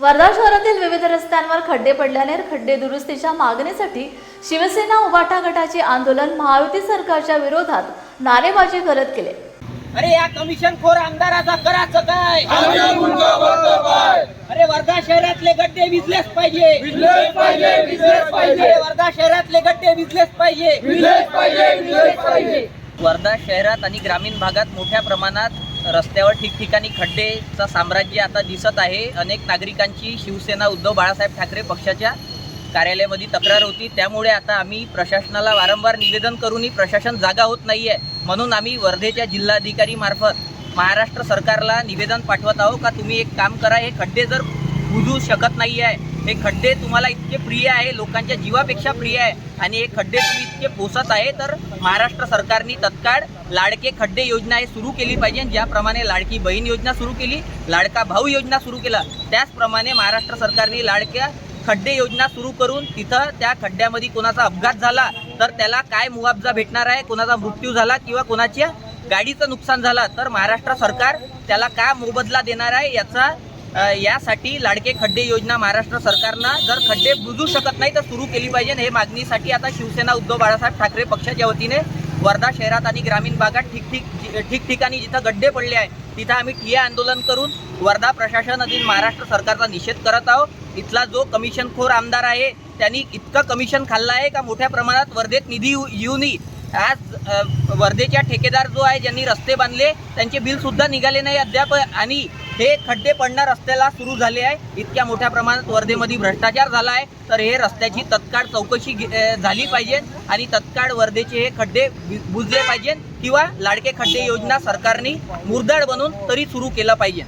वर्धा शहरातील विविध रस्त्यांवर खड्डे पडल्याने खड्डे दुरुस्तीच्या मागणीसाठी शिवसेना उबाटा गटाचे आंदोलन महायुती सरकारच्या विरोधात नारेबाजी करत केले अरे या कमिशन खोर आमदाराचा करायचं काय? अरे वर्धा शहरातले गड्डे विजलेच पाहिजे. अरे वर्धा शहरातले गड्डे विजलेच पाहिजे. वर्धा शहरात आणि ग्रामीण भागात मोठ्या प्रमाणात रस्त्यावर ठिकठिकाणी खड्डेचं साम्राज्य आता दिसत आहे. अनेक नागरिकांची शिवसेना उद्धव बाळासाहेब ठाकरे पक्षाच्या कार्यालयामध्ये तक्रार होती. त्यामुळे आता आम्ही प्रशासनाला वारंवार निवेदन करूनही प्रशासन जागा होत नाही आहे म्हणून आम्ही वर्धेच्या जिल्हाधिकारी मार्फत महाराष्ट्र सरकारला निवेदन पाठवत आहोत का तुम्ही एक काम करा हे खड्डे जर बुजू शकत नाही आहे हे खड्डे तुम्हाला इतके प्रिय आहे लोकांच्या जीवापेक्षा प्रिय आहे आणि हे खड्डे तुम्ही इतके पोसत आहे तर महाराष्ट्र सरकारने तत्काळ लाडके खड्डे योजना हे सुरू केली पाहिजे ज्याप्रमाणे लाडकी बहीण योजना सुरू केली लाडका भाऊ योजना सुरू केला त्याचप्रमाणे महाराष्ट्र सरकारने लाडक्या खड्डे योजना सुरू करून तिथं त्या खड्ड्यामध्ये कोणाचा अपघात झाला तर त्याला काय मुआवजा भेटणार आहे कोणाचा मृत्यू झाला किंवा कोणाच्या गाडीचं नुकसान झालं तर महाराष्ट्र सरकार त्याला काय मोबदला देणार आहे याचा यासाठी लाडके खड्डे योजना महाराष्ट्र सरकारनं जर खड्डे बुजू शकत नाही तर सुरू केली पाहिजे. हे मागणीसाठी आता शिवसेना उद्धव बाळासाहेब ठाकरे पक्षाच्या वतीने वर्धा शहरात आणि ग्रामीण भागात ठिकठिक ठिकठिकाणी जिथं गड्डे पडले आहे तिथं आम्ही ठिय्या आंदोलन करून वर्धा प्रशासन आणि महाराष्ट्र सरकारचा निषेध करत आहोत. इथला जो कमिशनखोर आमदार आहे त्यांनी इतकं कमिशन खाल्लं आहे का मोठ्या प्रमाणात वर्धेत निधी येऊ- येऊनही आज वर्धेच्या ठेकेदार जो आहे ज्यांनी रस्ते बांधले त्यांचे बिलसुद्धा निघाले नाही अद्याप आणि हे खड्डे पडणार रस्त्याला सुरू झाले आहे. इतक्या मोठ्या प्रमाणात वर्धेमध्ये भ्रष्टाचार झाला आहे. तर हे रस्त्याची तत्काळ चौकशी झाली पाहिजे आणि तत्काळ वर्धेचे हे खड्डे बुजले पाहिजे किंवा लाडके खड्डे योजना सरकारने मुरदाड बनवून तरी सुरू केलं पाहिजे.